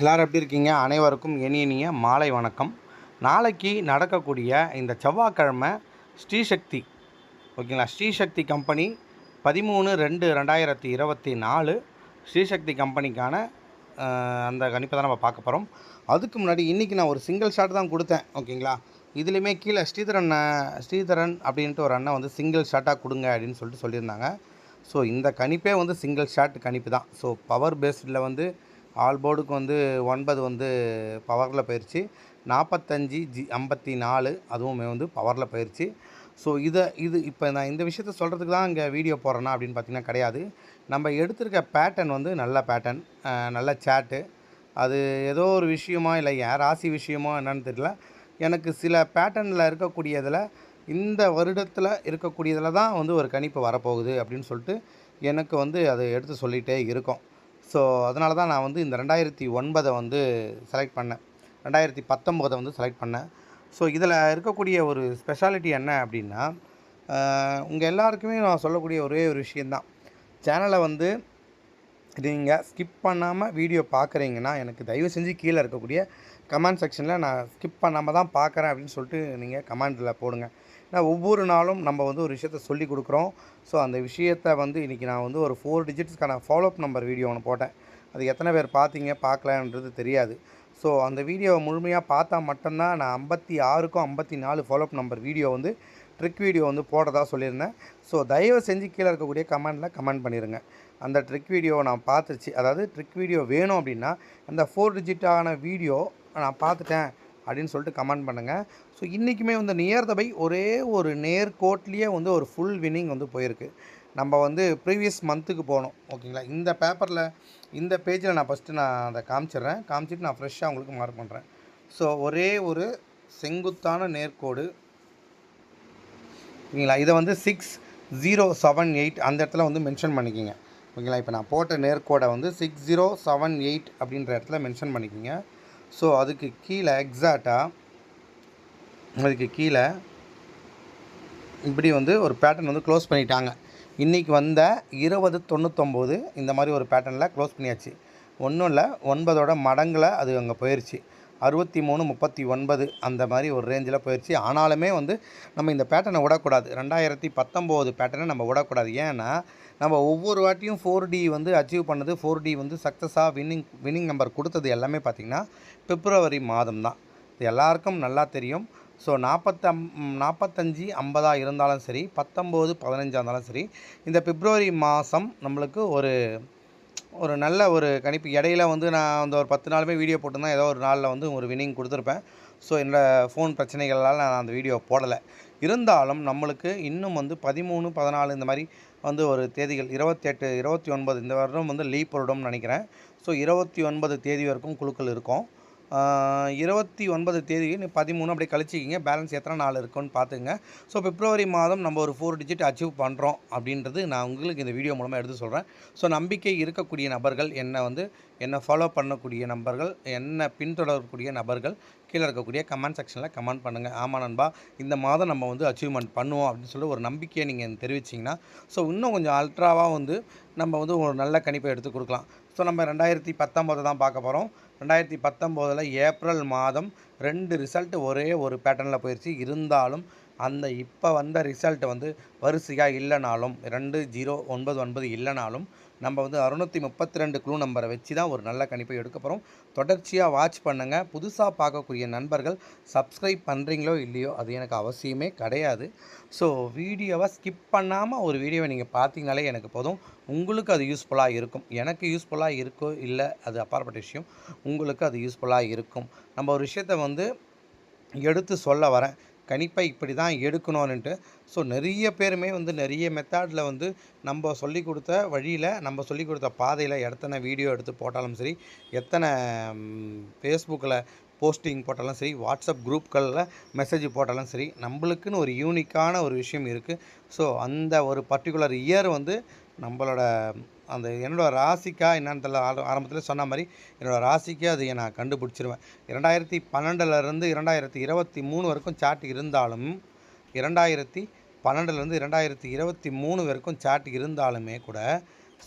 எல்லோரும் எப்படி இருக்கீங்க? அனைவருக்கும் இனிய மாலை வணக்கம். நாளைக்கு நடக்கக்கூடிய இந்த செவ்வாய்க்கிழமை ஸ்ரீசக்தி ஓகேங்களா? ஸ்ரீசக்தி கம்பெனி பதிமூணு ரெண்டு ரெண்டாயிரத்தி இருபத்தி நாலு ஸ்ரீசக்தி கம்பெனிக்கான அந்த கணிப்பை தான் நம்ம பார்க்க போகிறோம் அதுக்கு முன்னாடி இன்றைக்கி நான் ஒரு சிங்கிள் ஷாட் தான் கொடுத்தேன் ஓகேங்களா? இதுலேயுமே கீழே ஸ்ரீதரன் ஸ்ரீதரன் அப்படின்ட்டு ஒரு அண்ணன் வந்து சிங்கிள் ஷாட்டாக கொடுங்க அப்படின்னு சொல்லிட்டு சொல்லியிருந்தாங்க. ஸோ இந்த கணிப்பே வந்து சிங்கிள் ஷாட் கணிப்பு தான். ஸோ பவர் பேஸ்டில் வந்து ஆல் போர்டுக்கு வந்து ஒன்பது வந்து பவரில் போயிடுச்சு நாற்பத்தஞ்சு ஜி ஐம்பத்தி நாலு அதுவுமே வந்து பவரில் போயிடுச்சு ஸோ இதை இது இப்போ நான் இந்த விஷயத்த சொல்கிறதுக்கு தான் இங்கே வீடியோ போடுறேன்னா அப்படின்னு பார்த்தீங்கன்னா கிடையாது. நம்ம எடுத்திருக்க பேட்டர்ன் வந்து நல்ல பேட்டர்ன் நல்ல சேட்டு அது ஏதோ ஒரு விஷயமா இல்லை என் ராசி விஷயமோ என்னன்னு தெரியல. எனக்கு சில பேட்டர்னில் இருக்கக்கூடியதில் இந்த வருடத்தில் இருக்கக்கூடியதில் தான் வந்து ஒரு கணிப்பு வரப்போகுது அப்படின்னு சொல்லிட்டு எனக்கு வந்து அதை எடுத்து சொல்லிகிட்டே இருக்கும். ஸோ அதனால தான் நான் வந்து இந்த ரெண்டாயிரத்தி ஒன்பதை வந்து செலக்ட் பண்ணேன். ரெண்டாயிரத்தி பத்தொம்போதை வந்து செலக்ட் பண்ணேன். ஸோ இதில் இருக்கக்கூடிய ஒரு ஸ்பெஷாலிட்டி என்ன அப்படின்னா உங்கள் எல்லாருக்குமே நான் சொல்லக்கூடிய ஒரே ஒரு விஷயந்தான் சேனலை வந்து நீங்கள் ஸ்கிப் பண்ணாமல் வீடியோ பார்க்குறீங்கன்னா எனக்கு தயவு செஞ்சு கீழே இருக்கக்கூடிய கமெண்ட் செக்ஷனில் நான் ஸ்கிப் பண்ணாமல் தான் பார்க்குறேன் அப்படின்னு சொல்லிட்டு நீங்கள் கமெண்ட்டில் போடுங்க. ஒவ்வொரு நாளும் நம்ம வந்து ஒரு விஷயத்த சொல்லி கொடுக்குறோம். ஸோ அந்த விஷயத்தை வந்து இன்றைக்கி நான் வந்து ஒரு ஃபோர் டிஜிட்ஸ்க்கான ஃபாலோஅப் நம்பர் வீடியோ ஒன்று போட்டேன். அது எத்தனை பேர் பார்த்தீங்க பார்க்கலன்றது தெரியாது. ஸோ அந்த வீடியோவை முழுமையாக பார்த்தா மட்டும்தான் நான் ஐம்பத்தி ஆறுக்கும் ஐம்பத்தி நாலு ஃபாலோஅப் நம்பர் வீடியோ வந்து ட்ரிக் வீடியோ வந்து போடுறதா சொல்லியிருந்தேன். ஸோ தயவு செஞ்சு கீழே இருக்கக்கூடிய கமெண்ட்டில் கமெண்ட் பண்ணிடுங்க அந்த ட்ரிக் வீடியோவை நான் பார்த்துருச்சு அதாவது ட்ரிக் வீடியோ வேணும் அப்படின்னா அந்த ஃபோர் டிஜிட்டான வீடியோ நான் பார்த்துட்டேன். அப்படின்னு சொல்லிட்டு கமெண்ட் பண்ணுங்கள் ஸோ இன்றைக்குமே வந்து நியர் த பை ஒரே ஒரு நேர்கோட்லேயே வந்து ஒரு ஃபுல் வின்னிங் வந்து போயிருக்கு. நம்ம வந்து ப்ரீவியஸ் மந்த்துக்கு போனோம். ஓகேங்களா இந்த பேப்பரில் இந்த பேஜில் நான் ஃபஸ்ட்டு நான் அதை காமிச்சிடுறேன். காமிச்சிட்டு நான் ஃப்ரெஷ்ஷாக உங்களுக்கு மார்க் பண்ணுறேன் ஸோ ஒரே ஒரு செங்குத்தான நேர்கோடு ஓகேங்களா? இதை வந்து சிக்ஸ் ஜீரோ செவன் எயிட் அந்த இடத்துல வந்து மென்ஷன் பண்ணிக்கிங்க. ஓகேங்களா? இப்போ நான் போட்ட நேர்கோடை வந்து சிக்ஸ் ஜீரோ செவன் எயிட் அப்படின்ற இடத்துல மென்ஷன் பண்ணிக்கிங்க. ஸோ அதுக்கு கீழே எக்ஸாக்டாக அதுக்கு கீழே இப்படி வந்து ஒரு பேட்டர்ன் வந்து க்ளோஸ் பண்ணிட்டாங்க. இன்றைக்கி வந்த இருபது தொண்ணூத்தொம்போது இந்த மாதிரி ஒரு பேட்டர்னில் க்ளோஸ் பண்ணியாச்சு. ஒன்றும் இல்லை ஒன்பதோட மடங்கில் அது அங்கே போயிடுச்சு அறுபத்தி மூணு முப்பத்தி ஒன்பது அந்த மாதிரி ஒரு ரேஞ்சில் போயிடுச்சு ஆனாலுமே வந்து நம்ம இந்த பேட்டர்னை விடக்கூடாது. ரெண்டாயிரத்தி பத்தொம்போது பேட்டர்னை நம்ம விடக்கூடாது. ஏன்னா நம்ம ஒவ்வொரு வாட்டியும் ஃபோர் டி வந்து அச்சீவ் பண்ணது ஃபோர் டி வந்து சக்ஸஸாக வின்னிங் வின்னிங் நம்பர் கொடுத்தது எல்லாமே பார்த்திங்கன்னா பிப்ரவரி மாதம் தான். இது எல்லாருக்கும் நல்லா தெரியும். ஸோ நாற்பத்தம் நாற்பத்தஞ்சி ஐம்பதாக இருந்தாலும் சரி பத்தொம்போது பதினஞ்சாக இருந்தாலும் சரி இந்த பிப்ரவரி மாதம் நம்மளுக்கு ஒரு ஒரு நல்ல ஒரு கணிப்பு. இடையில வந்து நான் அந்த ஒரு பத்து நாளுமே வீடியோ போட்டிருந்தேன். ஏதோ ஒரு நாளில் வந்து ஒரு வின்னிங் கொடுத்துருப்பேன். ஸோ என்னோடய ஃபோன் பிரச்சனைகளால் நான் அந்த வீடியோ போடலை. இருந்தாலும் நம்மளுக்கு இன்னும் வந்து பதிமூணு பதினாலு இந்த மாதிரி வந்து ஒரு தேதிகள் இருபத்தெட்டு இருபத்தி ஒன்பது இந்த வருடம் வந்து லீப் வருடம்னு நினைக்கிறேன். ஸோ இருபத்தி ஒன்பது தேதி வரைக்கும் குழுக்கள் இருக்கும். இருபத்தி ஒன்பது தேதி பதிமூணு அப்படியே கழிச்சிக்கிங்க. பேலன்ஸ் எத்தனை நாள் இருக்குன்னு பார்த்துங்க ஸோ பிப்ரவரி மாதம் நம்ம ஒரு ஃபோர் டிஜிட் அச்சீவ் பண்ணுறோம் அப்படின்றது நான் உங்களுக்கு இந்த வீடியோ மூலமாக எடுத்து சொல்கிறேன் ஸோ நம்பிக்கை இருக்கக்கூடிய நபர்கள் என்னை வந்து என்னை ஃபாலோ பண்ணக்கூடிய நபர்கள் என்னை பின்தொடரக்கூடிய நபர்கள் கீழே இருக்கக்கூடிய கமெண்ட் செக்ஷனில் கமெண்ட் பண்ணுங்கள் ஆமாம் நண்பா இந்த மாதம் நம்ம வந்து அச்சீவ்மெண்ட் பண்ணுவோம் அப்படின்னு சொல்லி ஒரு நம்பிக்கையை நீங்கள் தெரிவிச்சிங்கன்னா ஸோ இன்னும் கொஞ்சம் அல்ட்ராவாக வந்து நம்ம வந்து ஒரு நல்ல கணிப்பை எடுத்து கொடுக்கலாம். ஸோ நம்ம ரெண்டாயிரத்தி பத்தொம்போது தான் பார்க்க போகிறோம் ரெண்டாயிரத்தி பத்தொம்போதில் ஏப்ரல் மாதம் ரெண்டு ரிசல்ட் ஒரே ஒரு பேட்டர்னில் போயிடுச்சு இருந்தாலும் அந்த இப்போ வந்த ரிசல்ட் வந்து வரிசையாக இல்லைனாலும் ரெண்டு ஜீரோ ஒன்பது ஒன்பது இல்லைனாலும் நம்ம வந்து அறுநூற்றி முப்பத்தி ரெண்டு க்ளூ நம்பரை வச்சு தான் ஒரு நல்ல கணிப்பை எடுக்க போகிறோம் தொடர்ச்சியாக வாட்ச் பண்ணுங்கள் புதுசாக பார்க்கக்கூடிய நண்பர்கள் சப்ஸ்கிரைப் பண்ணுறீங்களோ இல்லையோ அது எனக்கு அவசியமே கிடையாது. ஸோ வீடியோவை ஸ்கிப் பண்ணாமல் ஒரு வீடியோவை நீங்கள் பார்த்தீங்கனாலே எனக்கு போதும். உங்களுக்கு அது யூஸ்ஃபுல்லாக இருக்கும். எனக்கு யூஸ்ஃபுல்லாக இருக்கோ இல்லை அது அப்பாற்பட்ட விஷயம். உங்களுக்கு அது யூஸ்ஃபுல்லாக இருக்கும். நம்ம ஒரு விஷயத்தை வந்து எடுத்து சொல்ல வரேன். கணிப்பை இப்படி தான் எடுக்கணும்னுட்டு ஸோ நிறைய பேருமே வந்து நிறைய மெத்தடில் வந்து நம்ம சொல்லி கொடுத்த வழியில் நம்ம சொல்லி கொடுத்த பாதையில் எத்தனை வீடியோ எடுத்து போட்டாலும் சரி எத்தனை ஃபேஸ்புக்கில் போஸ்டிங் போட்டாலும் சரி வாட்ஸ்அப் குரூப்களில் மெசேஜ் போட்டாலும் சரி நம்மளுக்குன்னு ஒரு யூனிக்கான ஒரு விஷயம் இருக்குது ஸோ அந்த ஒரு பர்டிகுலர் இயர் வந்து நம்மளோட அந்த என்னோடய ராசிக்கா என்னன்னு தெரியல ஆரம்பத்தில் சொன்ன மாதிரி என்னோடய ராசிக்கு அது நான் கண்டுபிடிச்சிருவேன். இரண்டாயிரத்தி பன்னெண்டுலேருந்து இரண்டாயிரத்தி இருபத்தி மூணு வரைக்கும் சாட் இருந்தாலும் இரண்டாயிரத்தி பன்னெண்டுலேருந்து இரண்டாயிரத்தி இருபத்தி மூணு வரைக்கும் சாட் இருந்தாலுமே கூட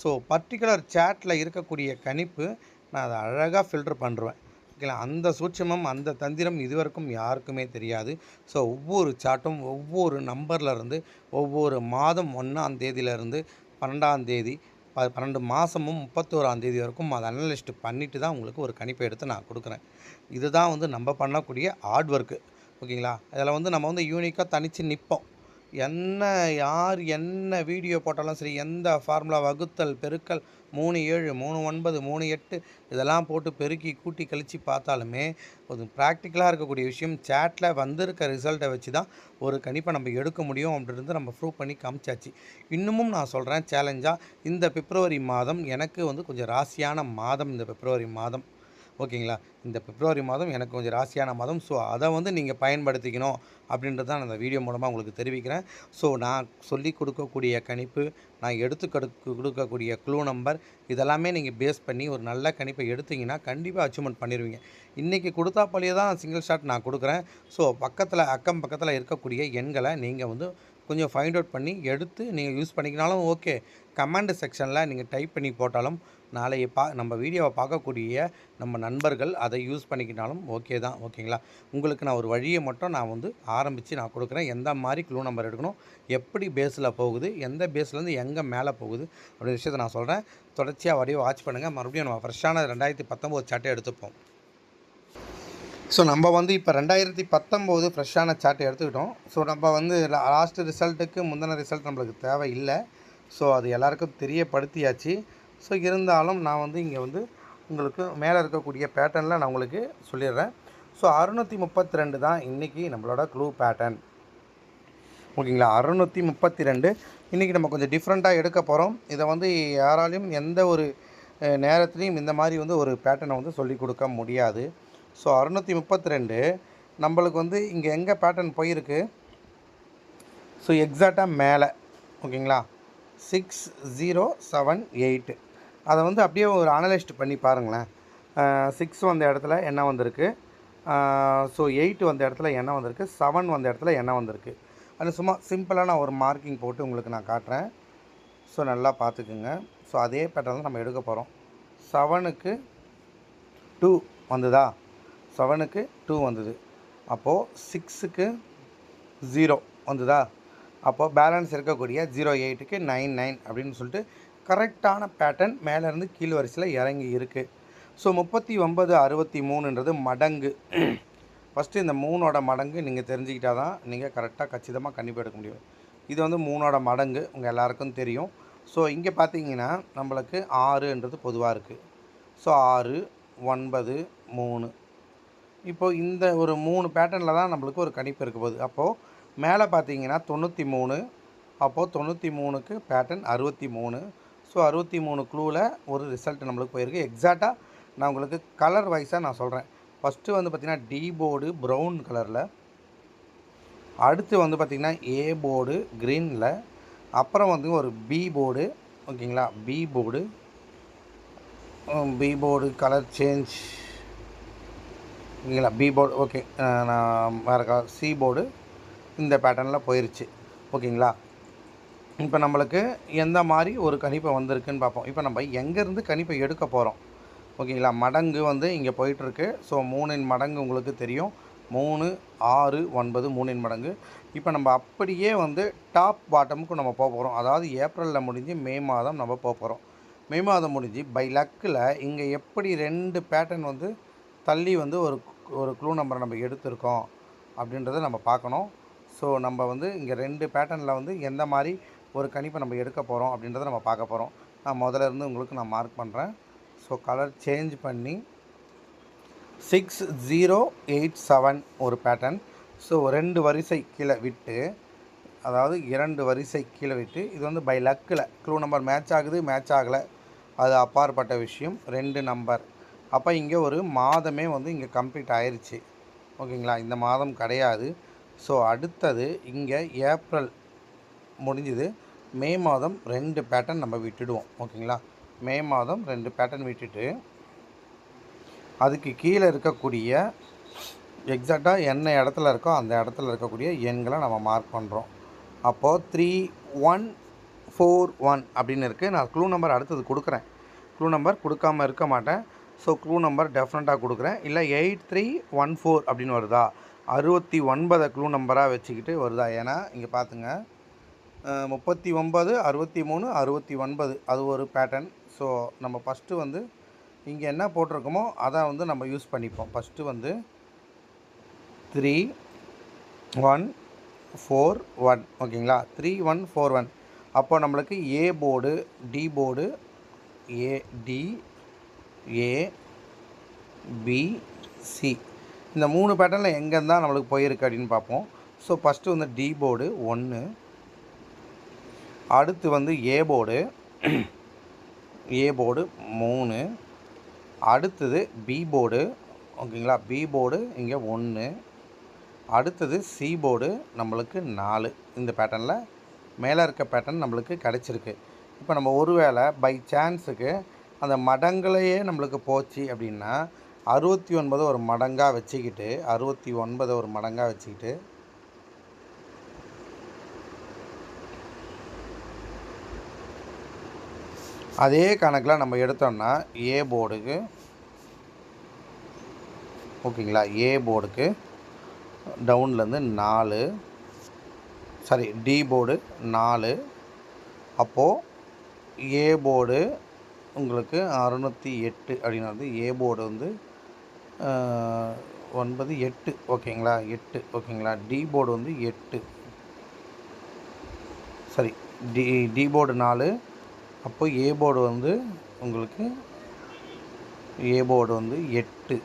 ஸோ பர்டிகுலர் சாட்டில் இருக்கக்கூடிய கணிப்பு நான் அதை அழகாக ஃபில்டர் பண்ணுறேன் ஓகேங்களா அந்த சூட்சமம் அந்த தந்திரம் இதுவரைக்கும் யாருக்குமே தெரியாது. ஸோ ஒவ்வொரு சாட்டும் ஒவ்வொரு நம்பர்லேருந்து ஒவ்வொரு மாதம் ஒன்றாம் தேதியிலேருந்து பன்னெண்டாம் தேதி ப பன்னெண்டு மாதமும் முப்பத்தோராம் தேதி வரைக்கும் அதை அனலிஸ்ட் பண்ணிவிட்டு தான் உங்களுக்கு ஒரு கணிப்பை எடுத்து நான் கொடுக்குறேன். இதுதான் வந்து நம்ம பண்ணக்கூடிய ஹார்ட் ஒர்க்கு ஓகேங்களா? அதில் வந்து நம்ம வந்து யூனிக்காக தனித்து நிற்போம் என்ன யார் என்ன வீடியோ போட்டாலும் சரி எந்த ஃபார்முலா வகுத்தல் பெருக்கல் மூணு ஏழு மூணு ஒன்பது மூணு எட்டு இதெல்லாம் போட்டு பெருக்கி கூட்டி கழித்து பார்த்தாலுமே ஒரு ப்ராக்டிக்கலாக இருக்கக்கூடிய விஷயம். சேட்டில் வந்திருக்க ரிசல்ட்டை வச்சு தான் ஒரு கணிப்பை நம்ம எடுக்க முடியும் அப்படின்றது நம்ம ப்ரூவ் பண்ணி காமிச்சாச்சு. இன்னமும் நான் சொல்கிறேன் சேலஞ்சாக இந்த பிப்ரவரி மாதம் எனக்கு வந்து கொஞ்சம் ராசியான மாதம் இந்த பிப்ரவரி மாதம். ஓகேங்களா? இந்த பிப்ரவரி மாதம் எனக்கு கொஞ்சம் ராசியான மாதம். ஸோ அதை வந்து நீங்கள் பயன்படுத்திக்கணும் அப்படின்றது தான் நான் இந்த வீடியோ மூலமாக உங்களுக்கு தெரிவிக்கிறேன். ஸோ நான் சொல்லி கொடுக்கக்கூடிய கணிப்பு நான் எடுத்து கொடுக்க கொடுக்கக்கூடிய க்ளூ நம்பர் இதெல்லாமே நீங்கள் பேஸ் பண்ணி ஒரு நல்ல கணிப்பை எடுத்தீங்கன்னா கண்டிப்பாக அச்சீவ்மெண்ட் பண்ணிடுவீங்க இன்றைக்கி கொடுத்தா போலியே தான் சிங்கிள் ஷாட் நான் கொடுக்குறேன். ஸோ பக்கத்தில் அக்கம் பக்கத்தில் இருக்கக்கூடிய எண்களை நீங்கள் வந்து கொஞ்சம் ஃபைண்ட் அவுட் பண்ணி எடுத்து நீங்கள் யூஸ் பண்ணிக்கினாலும் ஓகே கமெண்ட் செக்ஷனில் நீங்கள் டைப் பண்ணி போட்டாலும் நாளைய பா நம்ம வீடியோவை பார்க்கக்கூடிய நம்ம நண்பர்கள் அதை யூஸ் பண்ணிக்கிட்டாலும் ஓகே தான் ஓகேங்களா? உங்களுக்கு நான் ஒரு வழியை மட்டும் நான் வந்து ஆரம்பித்து நான் கொடுக்குறேன். எந்த மாதிரி க்ளூ நம்பர் எடுக்கணும் எப்படி பேஸில் போகுது எந்த பேஸ்லேருந்து எங்கே மேலே போகுது அப்படின்ற விஷயத்தை நான் சொல்கிறேன் தொடர்ச்சியாக வடிவ வாட்ச் பண்ணுங்கள் மறுபடியும் நம்ம ஃப்ரெஷ்ஷான ரெண்டாயிரத்தி பத்தொம்போது சாட்டை எடுத்துப்போம். ஸோ நம்ம வந்து இப்போ ரெண்டாயிரத்தி பத்தொம்போது ஃப்ரெஷ்ஷான சார்ட் எடுத்துக்கிட்டோம். ஸோ நம்ம வந்து லாஸ்ட்டு ரிசல்ட்டுக்கு முந்தின ரிசல்ட் நம்மளுக்கு தேவை இல்லை ஸோ அது எல்லாருக்கும் தெரியப்படுத்தியாச்சு. ஸோ இருந்தாலும் நான் வந்து இங்கே வந்து உங்களுக்கு மேலே இருக்கக்கூடிய பேட்டர்னில் நான் உங்களுக்கு சொல்லிடுறேன். ஸோ அறுநூற்றி முப்பத்தி ரெண்டு தான் இன்றைக்கி நம்மளோட க்ளூ பேட்டர்ன் ஓகேங்களா? அறுநூற்றி முப்பத்தி ரெண்டு இன்றைக்கி நம்ம கொஞ்சம் டிஃப்ரெண்ட்டாக எடுக்க போகிறோம் இதை வந்து யாராலையும் எந்த ஒரு நேரத்துலையும் இந்த மாதிரி வந்து ஒரு பேட்டர்னை வந்து சொல்லி கொடுக்க முடியாது. ஸோ அறுநூற்றி முப்பத்தி ரெண்டு நம்மளுக்கு வந்து இங்கே எங்கே பேட்டர்ன் போயிருக்கு? ஸோ எக்ஸாக்டாக மேலே. ஓகேங்களா? சிக்ஸ் ஜீரோ செவன் எயிட்டு அதை வந்து அப்படியே ஒரு அனலைஸ்ட் பண்ணி பாருங்களேன். சிக்ஸ் வந்த இடத்துல என்ன வந்திருக்கு? ஸோ எயிட் வந்த இடத்துல என்ன வந்திருக்கு? செவன் வந்த இடத்துல என்ன வந்திருக்கு? அது சும்மா சிம்பிளாக நான் ஒரு மார்க்கிங் போட்டு உங்களுக்கு நான் காட்டுறேன். ஸோ நல்லா பார்த்துக்குங்க. ஸோ அதே பேட்டர்ன் நம்ம எடுக்க போகிறோம் செவனுக்கு டூ வந்ததா? செவனுக்கு டூ வந்தது. அப்போது சிக்ஸுக்கு ஜீரோ வந்ததா? அப்போது பேலன்ஸ் இருக்கக்கூடிய ஜீரோ எயிட்டுக்கு நைன் நைன் அப்படின்னு சொல்லிட்டு கரெக்டான பேட்டர்ன் மேலேருந்து கீழ் வரிசையில் இறங்கி இருக்குது ஸோ முப்பத்தி ஒன்பது அறுபத்தி மூணுன்றது மடங்கு. ஃபஸ்ட்டு இந்த மூணோட மடங்கு நீங்கள் தெரிஞ்சுக்கிட்டா தான் நீங்கள் கரெக்டாக கச்சிதமாக கண்டிப்பாக எடுக்க முடியும். இது வந்து மூணோட மடங்கு உங்கள் எல்லாருக்கும் தெரியும். ஸோ இங்கே பார்த்தீங்கன்னா நம்மளுக்கு ஆறுன்றது பொதுவாக இருக்குது ஸோ ஆறு ஒன்பது மூணு. இப்போது இந்த ஒரு மூணு பேட்டர்னில் தான் நம்மளுக்கு ஒரு கணிப்பு இருக்க போகுது. அப்போது மேலே பார்த்தீங்கன்னா தொண்ணூற்றி மூணு அப்போது தொண்ணூற்றி மூணுக்கு பேட்டர்ன் அறுபத்தி மூணு ஸோ அறுபத்தி மூணு க்ளூவில் ஒரு ரிசல்ட் நம்மளுக்கு போயிருக்கு. எக்ஸாக்டாக நான் உங்களுக்கு கலர் வைஸாக நான் சொல்கிறேன் ஃபஸ்ட்டு வந்து பார்த்திங்கன்னா டி போர்டு ப்ரௌன் கலரில் அடுத்து வந்து பார்த்திங்கன்னா ஏ போர்டு க்ரீனில் அப்புறம் வந்து ஒரு பி போர்டு ஓகேங்களா? B board B board colour change ஓகேங்களா? பி போர்டு ஓகே நான் வேறு கலர் சி போர்டு இந்த பேட்டர்னில் போயிருச்சு. ஓகேங்களா? இப்போ நம்மளுக்கு எந்த மாதிரி ஒரு கணிப்பை வந்திருக்குன்னு பார்ப்போம். இப்போ நம்ம எங்கேருந்து கணிப்பை எடுக்க போகிறோம் ஓகேங்களா? மடங்கு வந்து இங்கே போயிட்டுருக்கு. ஸோ மூணின் மடங்கு உங்களுக்கு தெரியும். மூணு ஆறு ஒன்பது மூணின் மடங்கு. இப்போ நம்ம அப்படியே வந்து டாப் பாட்டமுக்கு நம்ம போக போகிறோம் அதாவது ஏப்ரலில் முடிஞ்சு மே மாதம் நம்ம போக போகிறோம் மே மாதம் முடிஞ்சு பை லக்கில் இங்கே எப்படி ரெண்டு பேட்டர்ன் வந்து தள்ளி வந்து ஒரு ஒரு க்ளூ நம்பரை நம்ம எடுத்திருக்கோம் அப்படின்றத நம்ம பார்க்கணும். ஸோ நம்ம வந்து இங்கே ரெண்டு பேட்டர்னில் வந்து எந்த மாதிரி ஒரு கணிப்பை நம்ம எடுக்க போகிறோம் அப்படின்றத நம்ம பார்க்க போகிறோம் நான் முதல்ல இருந்து உங்களுக்கு நான் மார்க் பண்ணுறேன் ஸோ கலர் சேஞ்ச் பண்ணி சிக்ஸ் ஜீரோ எயிட் செவன் ஒரு பேட்டர்ன் ஸோ ரெண்டு வரிசை கீழே விட்டு அதாவது இரண்டு வரிசை கீழே விட்டு இது வந்து பை லக்கில் க்ளூ நம்பர் மேட்ச் ஆகுது மேட்ச் ஆகலை. அது அப்பாற்பட்ட விஷயம். ரெண்டு நம்பர் அப்போ இங்கே ஒரு மாதமே வந்து இங்கே கம்ப்ளீட் ஆயிடுச்சு ஓகேங்களா இந்த மாதம் கிடையாது. ஸோ அடுத்தது இங்கே ஏப்ரல் முடிஞ்சுது. மே மாதம் ரெண்டு பேட்டர்ன் நம்ம விட்டுடுவோம். ஓகேங்களா? மே மாதம் ரெண்டு பேட்டர்ன் விட்டுட்டு அதுக்கு கீழே இருக்கக்கூடிய எக்ஸாக்டாக என்ன இடத்துல இருக்கோ அந்த இடத்துல இருக்கக்கூடிய எண்களை நம்ம மார்க் பண்ணுறோம் அப்போது த்ரீ ஒன் ஃபோர் ஒன் அப்படின்னு இருக்குது நான் க்ளூ நம்பர் அடுத்தது கொடுக்குறேன். க்ளூ நம்பர் கொடுக்காம இருக்க மாட்டேன். ஸோ க்ளூ நம்பர் டெஃபினட்டாக கொடுக்குறேன். இல்லை எயிட் த்ரீ ஒன் ஃபோர் அப்படின்னு வருதா? அறுபத்தி ஒன்பதை க்ளூ நம்பராக வச்சுக்கிட்டு வருதா? ஏன்னா இங்கே பார்த்துங்க முப்பத்தி ஒன்பது அறுபத்தி மூணு அறுபத்தி ஒன்பது அது ஒரு பேட்டர்ன் ஸோ நம்ம ஃபஸ்ட்டு வந்து இங்கே என்ன போட்டிருக்கோமோ அதை வந்து நம்ம யூஸ் பண்ணிப்போம். ஃபஸ்ட்டு வந்து த்ரீ ஒன் ஃபோர் ஒன் ஓகேங்களா த்ரீ ஒன் ஃபோர் ஒன் அப்போ நம்மளுக்கு A board D board A D A B C இந்த மூணு பேட்டர்னில் எங்கேருந்தால் நம்மளுக்கு போயிருக்கு அப்படின்னு பார்ப்போம். ஸோ ஃபஸ்ட்டு வந்து டி போர்டு ஒன்று அடுத்து வந்து ஏ போர்டு. ஏ போர்டு மூணு. அடுத்தது பி போர்டு. ஓகேங்களா? பி போர்டு இங்கே ஒன்று அடுத்தது சி போர்டு நம்மளுக்கு நாலு. இந்த பேட்டர்னில் மேலே இருக்க பேட்டர்ன் நம்மளுக்கு கிடச்சிருக்கு. இப்போ நம்ம ஒருவேளை பை சான்ஸுக்கு அந்த மடங்களையே நம்மளுக்கு போச்சு அப்படின்னா அறுபத்தி ஒன்பது ஒரு மடங்காக வச்சுக்கிட்டு அறுபத்தி ஒன்பதை ஒரு மடங்காக வச்சுக்கிட்டு அதே கணக்கில் நம்ம எடுத்தோம்னா ஏ போர்டுக்கு ஓகேங்களா? ஏ போர்டுக்கு டவுன்லேருந்து நாலு சாரி டி போர்டு நாலு அப்போது ஏ போர்டு உங்களுக்கு அறுநூற்றி எட்டு அப்படின்னு வந்து ஏ போர்டு வந்து ஒன்பது எட்டு ஓகேங்களா? எட்டு ஓகேங்களா? டி போர்டு வந்து எட்டு. சரி டி டி போர்டு நாலு அப்போ ஏ போர்டு வந்து உங்களுக்கு ஏ போர்டு வந்து எட்டு.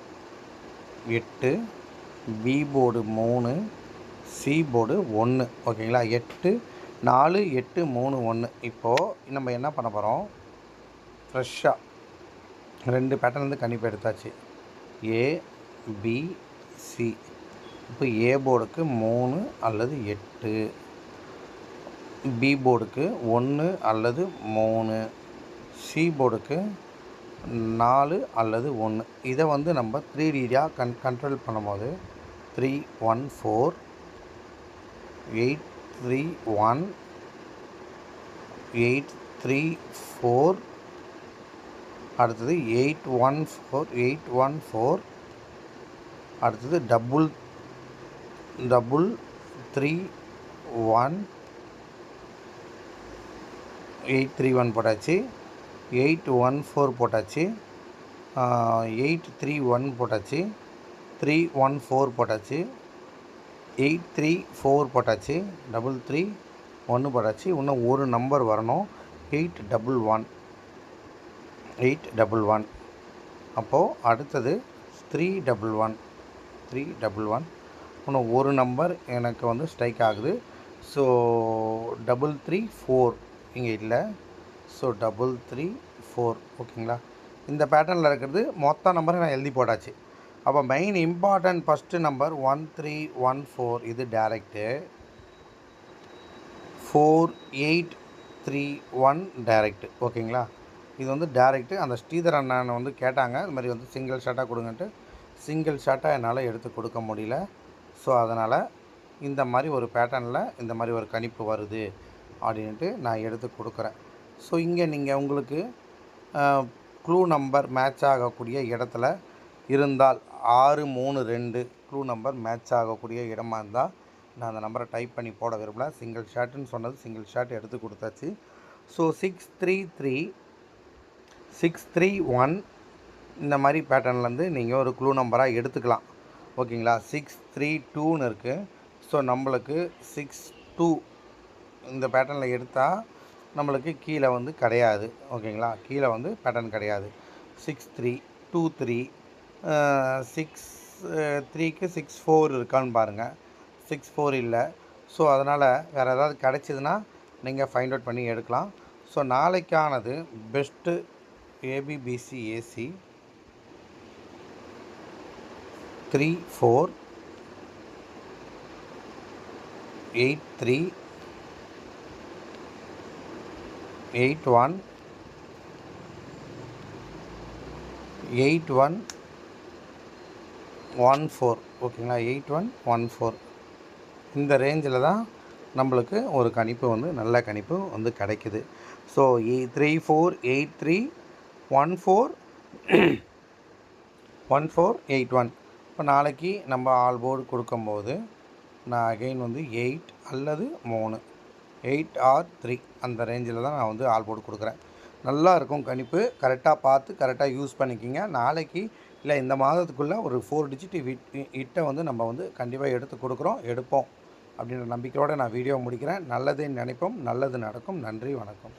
எட்டு பி போர்டு மூணு சி போர்டு ஒன்று ஓகேங்களா? எட்டு நாலு எட்டு மூணு ஒன்று இப்போது நம்ம என்ன பண்ண போகிறோம் ஃப்ரெஷ்ஷாக ரெண்டு பேட்டர்ன் வந்து கணிப்பு எடுத்தாச்சு. ஏ பி சி இப்போ ஏ போர்டுக்கு மூணு அல்லது எட்டு. பி போர்டுக்கு ஒன்று அல்லது மூணு. சி போர்டுக்கு நாலு அல்லது ஒன்று இதை வந்து நம்ம த்ரீ டிடியாக கன் கண்ட்ரோல் பண்ணும்போது three one four eight three one eight three four அடுத்தது eight one four eight one four அடுத்தது double double three one eight three one போட்டாச்சு. எயிட் ஒன் ஃபோர் போட்டாச்சு. எயிட் த்ரீ ஒன் போட்டாச்சு. த்ரீ ஒன் ஃபோர் போட்டாச்சு. Eight three four போட்டாச்சு. Double three ஒன்று போட்டாச்சு. இன்னும் ஒரு நம்பர் வரணும். Eight double one. Eight double one. அப்போது அடுத்தது three double one. Three double one. இன்னும் ஒரு நம்பர் எனக்கு வந்து ஸ்ட்ரைக் ஆகுது. So double three four. இங்கே இல்லை. ஸோ டபுள் த்ரீ ஃபோர் ஓகேங்களா இந்த பேட்டர்னில் இருக்கிறது மொத்த நம்பரை நான் எழுதி போட்டாச்சு. அப்போ main important first number one three one four இது direct four eight three one direct ஓகேங்களா இது வந்து டேரெக்டு அந்த ஸ்ரீதர் அண்ணன் வந்து கேட்டாங்க இது மாதிரி வந்து சிங்கிள் ஷாட்டாக கொடுங்கன்ட்டு. சிங்கிள் ஷாட்டாக என்னால் எடுத்து கொடுக்க முடியல. ஸோ அதனால் இந்த மாதிரி ஒரு பேட்டர்னில் இந்த மாதிரி ஒரு கணிப்பு வருது. அப்படின்ட்டு நான் எடுத்து கொடுக்குறேன். ஸோ இங்கே நீங்கள் உங்களுக்கு க்ளூ நம்பர் மேட்ச் ஆகக்கூடிய இடத்துல இருந்தால் ஆறு மூணு ரெண்டு க்ளூ நம்பர் மேட்ச் ஆகக்கூடிய இடமா இருந்தால் நான் அந்த நம்பரை டைப் பண்ணி போட விரும்பல. சிங்கிள் ஷாட்டுன்னு சொன்னது சிங்கிள் ஷாட் எடுத்து கொடுத்தாச்சு. So six three three six three one இந்த மாதிரி பேட்டர்ன்லேருந்து நீங்கள் ஒரு க்ளூ நம்பராக எடுத்துக்கலாம். ஓகேங்களா சிக்ஸ் த்ரீ டூன்னு இருக்குது ஸோ நம்மளுக்கு சிக்ஸ் டூ இந்த பேட்டர்னில் எடுத்தால் நம்மளுக்கு கீழே வந்து கிடையாது. ஓகேங்களா? கீழே வந்து பேட்டர்ன் கிடையாது. Six three two three six த்ரீக்கு சிக்ஸ் ஃபோர் இருக்கான்னு பாருங்கள் சிக்ஸ் ஃபோர் இல்லை. ஸோ அதனால் வேறு ஏதாவது கிடைச்சிதுன்னா நீங்கள் ஃபைண்ட் அவுட் பண்ணி எடுக்கலாம். So நாளைக்கானது best ABBC AC three four eight three eight one eight one one four ஓகேங்களா எயிட் ஒன் ஒன் ஃபோர் இந்த ரேஞ்சில் தான் நம்மளுக்கு ஒரு கணிப்பு வந்து நல்ல கணிப்பு வந்து கிடைக்குது. So three four eight three one four one four eight one இப்போ நாளைக்கு நம்ம ஆல் போர்டு கொடுக்கும்போது நான் அகெயின் வந்து எயிட் அல்லது மூணு. எயிட் ஆர் த்ரீ அந்த ரேஞ்சில் தான் நான் வந்து ஆல் போட்டு கொடுக்குறேன். நல்லா இருக்கும் கணிப்பு. கரெக்டாக பார்த்து கரெக்டாக யூஸ் பண்ணிக்கிங்க. நாளைக்கு இல்லை இந்த மாதத்துக்குள்ளே ஒரு ஃபோர் டிஜிட் ஹிட் ஹிட்டை வந்து நம்ம வந்து கண்டிப்பாக எடுத்து கொடுக்குறோம். எடுப்போம். அப்படின்ற நம்பிக்கையோடு நான் வீடியோ முடிக்கிறேன். நல்லதே நினைப்போம். நல்லது நடக்கும். நன்றி வணக்கம்.